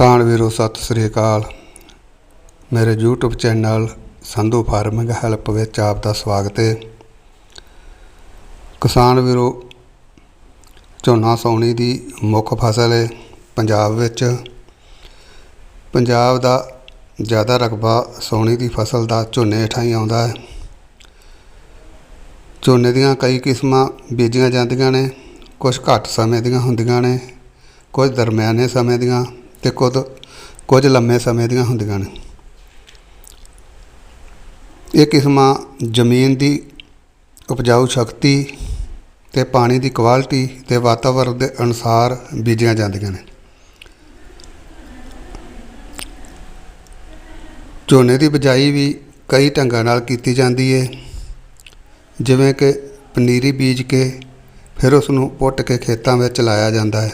ਕਿਸਾਨ ਵੀਰੋ, ਸਤਿ ਸ੍ਰੀ ਅਕਾਲ। ਮੇਰੇ YouTube channel Sandhu farming help ਵਿੱਚ ਆਪ ਦਾ ਸਵਾਗਤ ਹੈ। ਕਿਸਾਨ ਵੀਰੋ, ਝੋਨਾ ਸਾਉਣੀ ਦੀ ਮੁੱਖ ਫਸਲ ਹੈ ਪੰਜਾਬ ਵਿੱਚ। ਪੰਜਾਬ ਦਾ ਜ਼ਿਆਦਾ ਰਕਬਾ ਸਾਉਣੀ ਦੀ ਫਸਲ ਦਾ ਝੋਨੇ ਹੇਠਾਂ ਹੀ ਆਉਂਦਾ ਹੈ। ਝੋਨੇ ਦੀਆਂ ਕਈ ਕਿਸਮਾਂ ਬੀਜੀਆਂ ਜਾਂਦੀਆਂ ਨੇ ਕੁਝ ਘੱਟ ਸਮੇਂ ਦੀਆਂ ਹੁੰਦੀਆਂ ਨੇ ਕੁਝ ਦਰਮਿਆਨੇ ਸਮੇਂ ਦੀਆਂ। ਤੇ ਕੁਝ ਕੁਝ ਲੰਮੇ ਸਮੇਂ ਦੀਆਂ ਹੁੰਦੀਆਂ ਨੇ। ਇਹ ਕਿਸਮਾਂ ਜ਼ਮੀਨ ਦੀ ਉਪਜਾਊ ਸ਼ਕਤੀ ਤੇ ਪਾਣੀ ਦੀ ਕੁਆਲਿਟੀ ਤੇ ਵਾਤਾਵਰਣ ਦੇ ਅਨੁਸਾਰ ਬੀਜੀਆਂ ਜਾਂਦੀਆਂ ਨੇ। ਝੋਨੇ ਦੀ ਬਿਜਾਈ ਵੀ ਕਈ ਢੰਗਾਂ ਨਾਲ ਕੀਤੀ ਜਾਂਦੀ ਹੈ ਜਿਵੇਂ ਕਿ ਪਨੀਰੀ ਬੀਜ ਕੇ ਫਿਰ ਉਸ ਨੂੰ ਪੁੱਟ ਕੇ ਖੇਤਾਂ ਵਿੱਚ ਲਾਇਆ ਜਾਂਦਾ ਹੈ।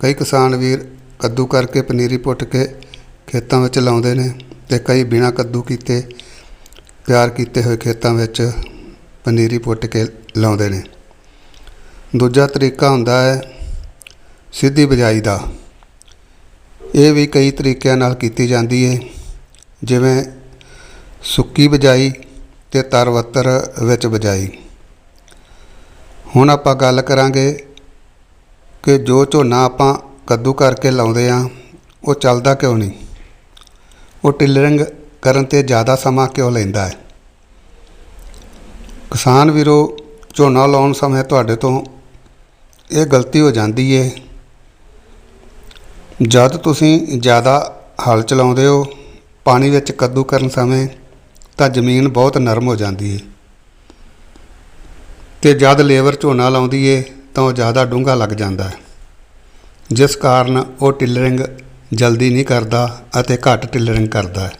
ਕਈ ਕਿਸਾਨ ਵੀਰ ਕੱਦੂ ਕਰਕੇ ਪਨੀਰੀ ਪੁੱਟ ਕੇ ਖੇਤਾਂ ਵਿੱਚ ਲਾਉਂਦੇ ਨੇ ਤੇ ਕਈ ਬਿਨਾਂ ਕੱਦੂ ਕੀਤੇ ਤਿਆਰ ਕੀਤੇ ਹੋਏ ਖੇਤਾਂ ਵਿੱਚ ਪਨੀਰੀ ਪੁੱਟ ਕੇ ਲਾਉਂਦੇ ਨੇ। ਦੂਜਾ ਤਰੀਕਾ ਹੁੰਦਾ ਹੈ ਸਿੱਧੀ ਬਿਜਾਈ ਦਾ। ਇਹ ਵੀ ਕਈ ਤਰੀਕਿਆਂ ਨਾਲ ਕੀਤੀ ਜਾਂਦੀ ਹੈ ਜਿਵੇਂ ਸੁੱਕੀ ਬਿਜਾਈ ਤੇ ਤਰਵੱਤਰ ਵਿੱਚ ਬਿਜਾਈ। ਹੁਣ ਆਪਾਂ ਗੱਲ ਕਰਾਂਗੇ ਕਿ ਜੋ ਝੋਨਾ ਆਪਾਂ ਕੱਦੂ ਕਰਕੇ ਲਾਉਂਦੇ ਆ, ਉਹ ਚੱਲਦਾ ਕਿਉਂ ਨਹੀਂ? ਉਹ ਟਿਲਰਿੰਗ ਕਰਨ ਤੇ ਜ਼ਿਆਦਾ ਸਮਾਂ ਕਿਉਂ ਲੈਂਦਾ ਹੈ? ਕਿਸਾਨ ਵੀਰੋ, ਝੋਨਾ ਲਾਉਣ ਸਮੇਂ ਤੁਹਾਡੇ ਤੋਂ ਇਹ ਗਲਤੀ ਹੋ ਜਾਂਦੀ ਏ। ਜਦ ਤੁਸੀਂ ਜ਼ਿਆਦਾ ਹਲ ਚਲਾਉਂਦੇ ਹੋ, ਪਾਣੀ ਵਿੱਚ ਕੱਦੂ ਕਰਨ ਸਮੇਂ ਤਾਂ ਜ਼ਮੀਨ ਬਹੁਤ ਨਰਮ ਹੋ ਜਾਂਦੀ ਏ। ਤੇ ਜਦ ਲੇਬਰ ਝੋਨਾ ਲਾਉਂਦੀ ਏ, ਤਾਂ ਉਹ ਜ਼ਿਆਦਾ ਡੂੰਘਾ ਲੱਗ ਜਾਂਦਾ ਹੈ। ਜਿਸ ਕਾਰਨ ਉਹ ਟਿਲਰਿੰਗ ਜਲਦੀ ਨਹੀਂ ਕਰਦਾ ਅਤੇ ਘੱਟ ਟਿਲਰਿੰਗ ਕਰਦਾ ਹੈ।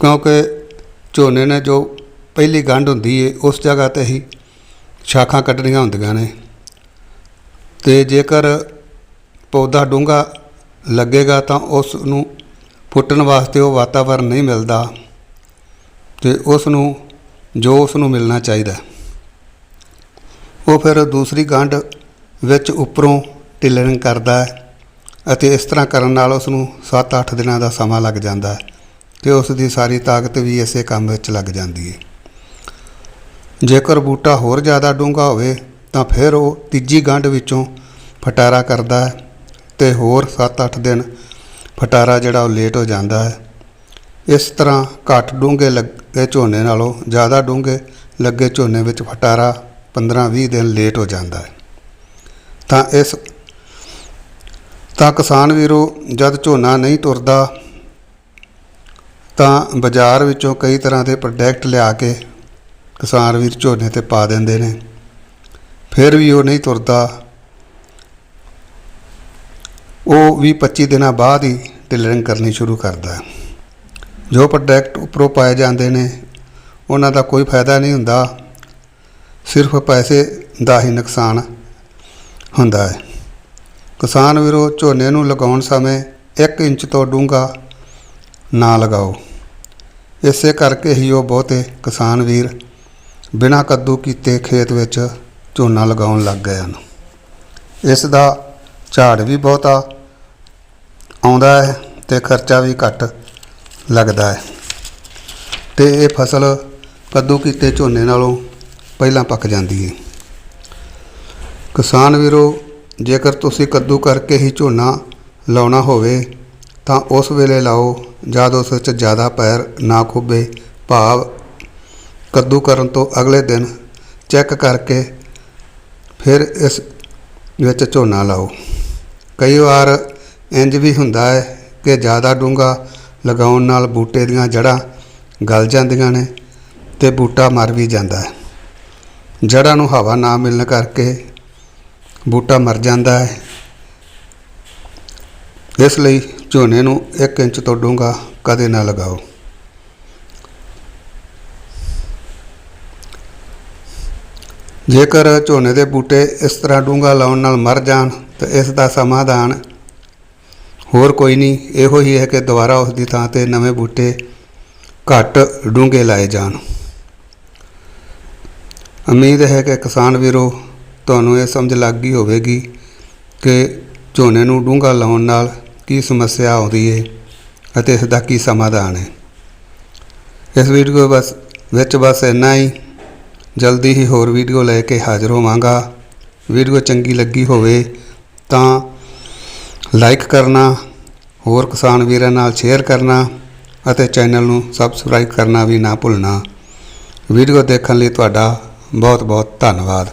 ਕਿਉਂਕਿ ਝੋਨੇ ਨੇ ਜੋ ਪਹਿਲੀ ਗੰਢ ਹੁੰਦੀ ਏ, ਉਸ ਜਗ੍ਹਾ ਤੇ ਹੀ ਸ਼ਾਖਾਂ ਕੱਢਣੀਆਂ ਹੁੰਦੀਆਂ ਨੇ। ਤੇ ਜੇਕਰ ਪੌਦਾ ਡੂੰਘਾ ਲੱਗੇਗਾ ਤਾਂ ਉਸ ਨੂੰ ਫੁੱਟਣ ਵਾਸਤੇ ਉਹ ਵਾਤਾਵਰਨ ਨਹੀਂ ਮਿਲਦਾ ਤੇ ਉਸ ਨੂੰ, ਜੋ ਉਸ ਨੂੰ ਮਿਲਣਾ ਚਾਹੀਦਾ ਉਹ ਫਿਰ ਦੂਸਰੀ ਗੰਢ ਵਿੱਚ ਉੱਪਰੋਂ ਟਿਲਰਿੰਗ ਕਰਦਾ ਹੈ ਅਤੇ ਇਸ ਤਰ੍ਹਾਂ ਕਰਨ ਨਾਲ ਉਸ ਨੂੰ 7-8 ਦਿਨਾਂ ਦਾ ਸਮਾਂ ਲੱਗ ਜਾਂਦਾ ਹੈ ਤੇ ਉਸ ਦੀ ਸਾਰੀ ਤਾਕਤ ਵੀ ਇਸੇ ਕੰਮ ਵਿੱਚ ਲੱਗ ਜਾਂਦੀ ਹੈ। ਜੇਕਰ ਬੂਟਾ ਹੋਰ ਜ਼ਿਆਦਾ ਡੂੰਘਾ ਹੋਵੇ ਤਾਂ ਫਿਰ ਉਹ ਤੀਜੀ ਗੰਢ ਵਿੱਚੋਂ ਫਟਾਰਾ ਕਰਦਾ ਹੈ ਤੇ ਹੋਰ 7-8 ਦਿਨ ਫਟਾਰਾ ਜਿਹੜਾ ਉਹ ਲੇਟ ਹੋ ਜਾਂਦਾ ਹੈ। ਇਸ ਤਰ੍ਹਾਂ ਘੱਟ ਡੂੰਘੇ ਲੱਗੇ ਝੋਨੇ ਨਾਲੋਂ ਜ਼ਿਆਦਾ ਡੂੰਘੇ ਲੱਗੇ ਝੋਨੇ ਵਿੱਚ ਫਟਾਰਾ 15-20 ਦਿਨ ਲੇਟ ਹੋ ਜਾਂਦਾ ਹੈ। ਤਾਂ ਇਸ ਤਾਂ ਕਿਸਾਨ ਵੀਰੋ, ਜਦ ਝੋਨਾ ਨਹੀਂ ਤੁਰਦਾ, ਤਾਂ ਬਾਜ਼ਾਰ ਵਿੱਚੋਂ ਕਈ ਤਰ੍ਹਾਂ ਦੇ ਪ੍ਰੋਡਕਟ ਲਿਆ ਕੇ ਕਿਸਾਨ ਵੀਰ ਝੋਨੇ ਤੇ ਪਾ ਦਿੰਦੇ ਨੇ। ਫਿਰ ਵੀ ਉਹ ਨਹੀਂ ਤੁਰਦਾ। ਉਹ ਵੀ 25 ਦਿਨਾਂ ਬਾਅਦ ਹੀ ਟਿਲਰਿੰਗ ਕਰਨੀ ਸ਼ੁਰੂ ਕਰਦਾ ਜੋ ਪ੍ਰੋਡਕਟ ਉੱਪਰੋਂ ਪਾਏ ਜਾਂਦੇ ਨੇ, ਉਹਨਾਂ ਦਾ ਕੋਈ ਫਾਇਦਾ ਨਹੀਂ ਹੁੰਦਾ। ਸਿਰਫ ਪੈਸੇ ਦਾ ਹੀ ਨੁਕਸਾਨ ਹੁੰਦਾ ਹੈ। ਕਿਸਾਨ ਵੀਰੋ, ਝੋਨੇ ਨੂੰ ਲਗਾਉਣ ਸਮੇਂ 1 ਇੰਚ ਤੋਂ ਡੂੰਘਾ ਨਾ ਲਗਾਓ। ਇਸੇ ਕਰਕੇ ਹੀ ਉਹ ਬਹੁਤੇ ਕਿਸਾਨ ਵੀਰ ਬਿਨਾਂ ਕੱਦੂ ਕੀਤੇ ਖੇਤ ਵਿੱਚ ਝੋਨਾ ਲਗਾਉਣ ਲੱਗ ਗਏ ਹਨ। ਇਸ ਦਾ ਝਾੜ ਵੀ ਬਹੁਤਾ ਆਉਂਦਾ ਹੈ ਤੇ ਖਰਚਾ ਵੀ ਘੱਟ ਲੱਗਦਾ ਹੈ। ਤੇ ਇਹ ਫਸਲ ਕੱਦੂ ਕੀਤੇ ਝੋਨੇ ਨਾਲੋਂ ਪਹਿਲਾਂ ਪੱਕ ਜਾਂਦੀ ਹੈ। ਕਿਸਾਨ ਵੀਰੋ ਜੇਕਰ ਤੁਸੀਂ ਕੱਦੂ ਕਰਕੇ ਹੀ ਝੋਨਾ ਲਾਉਣਾ ਹੋਵੇ, ਤਾਂ ਉਸ ਵੇਲੇ ਲਾਓ ਜਦ ਉਸ ਵਿੱਚ ਜ਼ਿਆਦਾ ਪੈਰ ਨਾ ਖੁੱਬੇ। ਭਾਵ ਕੱਦੂ ਕਰਨ ਤੋਂ ਅਗਲੇ ਦਿਨ ਚੈੱਕ ਕਰਕੇ ਫਿਰ ਇਸ ਵਿੱਚ ਝੋਨਾ ਲਾਓ। ਕਈ ਵਾਰ ਇੰਜ ਵੀ ਹੁੰਦਾ ਹੈ ਕਿ ਜ਼ਿਆਦਾ ਡੂੰਘਾ ਲਗਾਉਣ ਨਾਲ ਬੂਟੇ ਦੀਆਂ ਜੜ੍ਹਾਂ ਗਲ ਜਾਂਦੀਆਂ ਨੇ ਤੇ ਬੂਟਾ ਮਰ ਵੀ ਜਾਂਦਾ ਹੈ। ਜੜ੍ਹਾਂ ਨੂੰ ਹਵਾ ਨਾ ਮਿਲਣ ਕਰਕੇ ਬੂਟਾ ਮਰ ਜਾਂਦਾ ਹੈ। ਇਸ ਲਈ ਝੋਨੇ ਨੂੰ 1 ਇੰਚ ਤੋਂ ਡੂੰਘਾ ਕਦੇ ਨਾ ਲਗਾਓ। ਜੇਕਰ ਝੋਨੇ ਦੇ ਬੂਟੇ ਇਸ ਤਰ੍ਹਾਂ ਡੂੰਘਾ ਲਾਉਣ ਨਾਲ ਮਰ ਜਾਣ, ਤਾਂ ਇਸ ਦਾ ਸਮਾਧਾਨ ਹੋਰ ਕੋਈ ਨਹੀਂ। ਇਹੋ ਹੀ ਹੈ ਕਿ ਦੁਬਾਰਾ ਉਸ ਦੀ ਥਾਂ ਤੇ ਨਵੇਂ ਬੂਟੇ ਘੱਟ ਡੂੰਘੇ ਲਾਏ ਜਾਣ। ਉਮੀਦ ਹੈ ਕਿ ਕਿਸਾਨ ਵੀਰੋ ਤੁਹਾਨੂੰ ਇਹ ਸਮਝ ਲੱਗ ਗਈ ਹੋਵੇਗੀ ਕਿ ਝੋਨੇ ਨੂੰ ਡੂੰਘਾ ਲਾਉਣ ਨਾਲ ਕੀ ਸਮੱਸਿਆ ਆਉਂਦੀ ਹੈ ਅਤੇ ਇਸ ਦਾ ਕੀ ਸਮਾਧਾਨ ਹੈ ਇਸ ਵੀਡੀਓ ਬਸ ਵਿੱਚ ਬਸ ਇੰਨਾ ਹੀ। ਜਲਦੀ ਹੀ ਹੋਰ ਵੀਡੀਓ ਲੈ ਕੇ ਹਾਜ਼ਰ ਹੋਵਾਂਗਾ। ਵੀਡੀਓ ਚੰਗੀ ਲੱਗੀ ਹੋਵੇ ਤਾਂ ਲਾਈਕ ਕਰਨਾ, ਹੋਰ ਕਿਸਾਨ ਵੀਰਾਂ ਨਾਲ ਸ਼ੇਅਰ ਕਰਨਾ ਅਤੇ ਚੈਨਲ ਨੂੰ ਸਬਸਕ੍ਰਾਈਬ ਕਰਨਾ ਵੀ ਨਾ ਭੁੱਲਣਾ। ਵੀਡੀਓ ਦੇਖਣ ਲਈ ਤੁਹਾਡਾ ਬਹੁਤ ਬਹੁਤ ਧੰਨਵਾਦ।